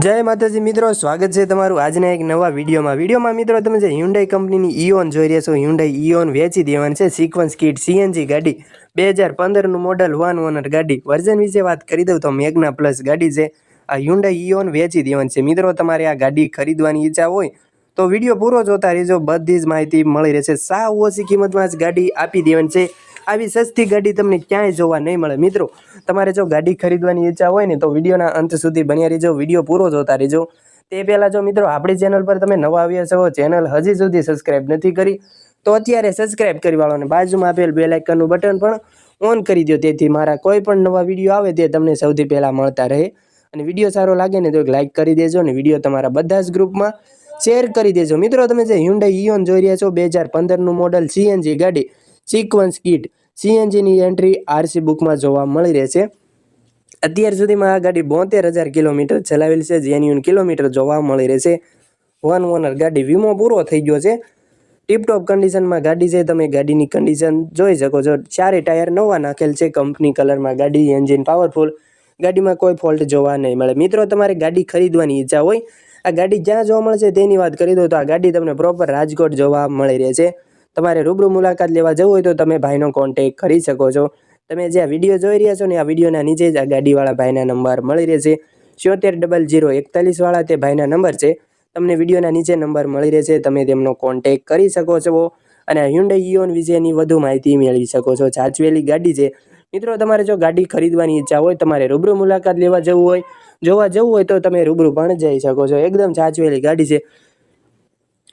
જય માતાજી મિત્રો, સ્વાગત છે તમારું આજના એક નવા વિડીયોમાં. વિડીયોમાં મિત્રો, તમે જે હ્યુન્ડાઈ કંપનીની ઇઓન જોઈ રહ્યા છો હ્યુન્ડાઈ ઇઓન વેચી દેવાની છે સિક્વન્સ કિટ સીએનજી ગાડી. બે હજાર પંદરનું મોડલ વન ઓનર ગાડી. વર્ઝન વિશે વાત કરી દઉં તો મેઘના પ્લસ ગાડી છે. આ હ્યુન્ડાઈ ઇઓન વેચી દેવાની છે. મિત્રો, તમારે આ ગાડી ખરીદવાની ઈચ્છા હોય તો વીડિયો પૂરો જોતા રહેજો. બધી જ માહિતી મળી રહેશે. સાવ ઓછી કિંમતમાં જ ગાડી આપી દેવાની છે. આવી સસ્તી ગાડી તમને ક્યાંય જોવા નહીં મળે. મિત્રો, તમારે જો ગાડી ખરીદવાની ઈચ્છા હોય ને, તો વિડીયોના અંત સુધી બન્યા રહેજો. વીડિયો પૂરો જોતા રહેજો. તે પહેલાં જો મિત્રો, આપણી ચેનલ પર તમે નવા આવ્યા છો, ચેનલ હજી સુધી સબસ્ક્રાઈબ નથી કરી, તો અત્યારે સબસ્ક્રાઈબ કરી વાળો અને બાજુમાં આપેલ બે લાઇકનનું બટન પણ ઓન કરી દો. તેથી મારા કોઈ પણ નવા વીડિયો આવે તે તમને સૌથી પહેલાં મળતા રહે. અને વીડિયો સારો લાગે ને, તો એક લાઇક કરી દેજો અને વીડિયો તમારા બધા જ ગ્રુપમાં શેર કરી દેજો. મિત્રો, તમે જે હ્યુન્ડાઈ ઇયોન જોઈ રહ્યા છો, બે હજાર પંદરનું મોડલ સીએનજી ગાડી સિક્વન્સ કીટ સીએનજીની એન્ટ્રી આરસી બુકમાં જોવા મળી રહેશે. અત્યાર સુધીમાં આ ગાડી બોતેર હજાર કિલોમીટર ચલાવેલી છે. જેન્યુન કિલોમીટર જોવા મળી રહેશે. વન ઓનર ગાડી વીમો પૂરો થઈ ગયો છે. ટીપટોપ કન્ડિશનમાં ગાડી છે. તમે ગાડીની કન્ડિશન જોઈ શકો છો. ચારે ટાયર નવા નાખેલ છે. કંપની કલરમાં ગાડી એન્જિન પાવરફુલ ગાડીમાં કોઈ ફોલ્ટ જોવા નહીં મળે. મિત્રો, તમારે ગાડી ખરીદવાની ઈચ્છા હોય, આ ગાડી જ્યાં જોવા મળશે તેની વાત કરી દો તો આ ગાડી તમને પ્રોપર રાજકોટ જોવા મળી રહેશે. તમારે રૂબરૂ મુલાકાત લેવા જવું હોય તો તમે ભાઈનો કોન્ટેક કરી શકો છો. તમે જે આ વીડિયો જોઈ રહ્યા છો ને, આ વિડીયોના નીચે જ આ ગાડીવાળા ભાઈના નંબર મળી રહેશે. સિત્તેર ડબલ જીરો એકતાલીસવાળા તે ભાઈના નંબર છે. તમને વિડીયોના નીચે નંબર મળી રહેશે, તમે તેમનો કોન્ટેક કરી શકો છો અને હ્યુન્ડાઈ ઇઓન વિશેની વધુ માહિતી મેળવી શકો છો. સાચવેલી ગાડી છે. મિત્રો, તમારે જો ગાડી ખરીદવાની ઈચ્છા હોય, તમારે રૂબરૂ મુલાકાત લેવા જવું હોય, જોવા જવું હોય તો તમે રૂબરૂ પણ જઈ શકો છો. એકદમ સાચવેલી ગાડી છે.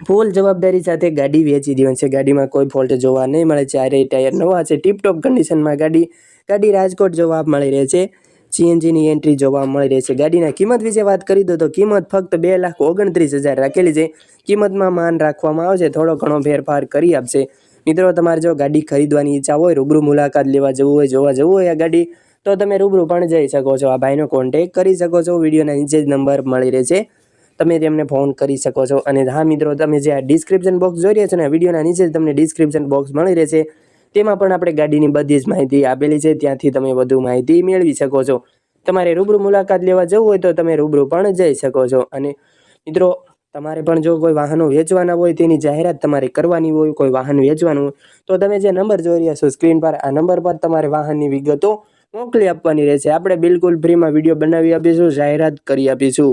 ફૂલ જવાબદારી સાથે ગાડી વેચી દેવાની છે. ગાડીમાં કોઈ ફોલ્ટ જોવા નહીં મળે. ચારેય ટાયર નવા છે. ટીપટોપ કન્ડિશનમાં ગાડી ગાડી રાજકોટ જોવા મળી રહે છે. સીએનજીની એન્ટ્રી જોવા મળી રહે છે. ગાડીના કિંમત વિશે વાત કરી દો તો કિંમત ફક્ત બે લાખ ઓગણત્રીસ હજાર રાખેલી છે. કિંમતમાં માન રાખવામાં આવશે. થોડો ઘણો ફેરફાર કરી આપશે. મિત્રો, તમારે જો ગાડી ખરીદવાની ઈચ્છા હોય, રૂબરૂ મુલાકાત લેવા જવું હોય, જોવા જવું હોય આ ગાડી, તો તમે રૂબરૂ પણ જઈ શકો છો. આ ભાઈનો કોન્ટેક કરી શકો છો. વિડીયોના નીચે જ નંબર મળી રહેશે તમે તેમને ફોન કરી શકો છો. અને હા, મિત્રો, તમે જે આ ડિસ્ક્રિપ્શન બોક્સ જોઈ રહ્યા છો ને વિડીયોના નીચે તમને ડિસ્ક્રિપ્શન બોક્સ મળી રહેશે. તેમાં પણ આપણે ગાડીની બધી જ માહિતી આપેલી છે. ત્યાંથી તમે વધુ માહિતી મેળવી શકો છો. તમારે રૂબરૂ મુલાકાત લેવા જવું હોય તો તમે રૂબરૂ પણ જઈ શકો છો. અને મિત્રો, તમારે પણ જો કોઈ વાહનો વેચવાના હોય, તેની જાહેરાત તમારે કરવાની હોય, કોઈ વાહન વેચવાનું હોય, તો તમે જે નંબર જોઈ રહ્યા છો સ્ક્રીન પર, આ નંબર પર તમારે વાહનની વિગતો મોકલી આપવાની રહેશે. આપણે બિલકુલ ફ્રીમાં વીડિયો બનાવી આપીશું, જાહેરાત કરી આપીશું.